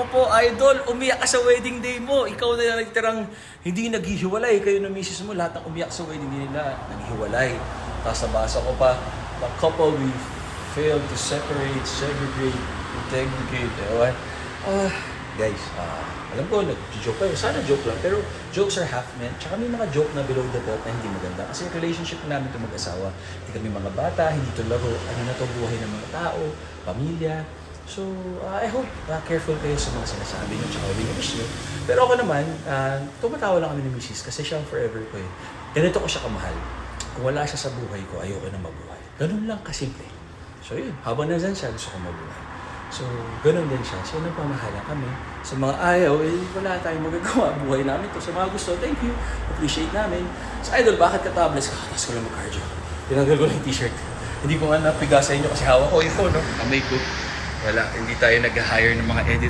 Ako po, idol, umiyak ka sa wedding day mo. Ikaw na lang nagtirang hindi naghihiwalay. Kayo ng misis mo, lahat ng umiyak sa wedding day nila, naghihiwalay. Tapos nabasa ko pa, the couple we failed to separate, segregate, integrate. Ewan. Ah, guys, ah, alam ko, nag-joke kayo. Sana joke lang. Pero jokes are half meant. Tsaka may mga joke na below the belt na hindi maganda. Kasi yung relationship namin ito mag-asawa. Hindi kami mga bata, hindi ito laro. Ano na to buhay ng mga tao, pamilya. So, ah, I hope ah, careful kayo sa mga sinasabi nyo tsaka wish nyo. Pero ako naman, ah, tumatawa lang kami ni Mrs. kasi siya ang forever ko eh. Ganito ko siya kamahal. Kung wala siya sa buhay ko, ayoko na mabuhay. Ganun lang kasimple. So yun, habang nandyan siya, gusto ko mabuhay. So, ganun din siya. So, nagpamahala kami. Sa mga ayaw, eh, wala tayong magagawa. Buhay namin to. Sa mga gusto, thank you. Appreciate namin. Sa idol, bakit ka tablets? Kakatas ko lang mag-cardio. Tinanggal ko lang yung t-shirt. Hindi ko nga napiga sa inyo kasi hawak ko phone, no? Kamay ko. Wala, hindi tayo nag-hire ng mga edit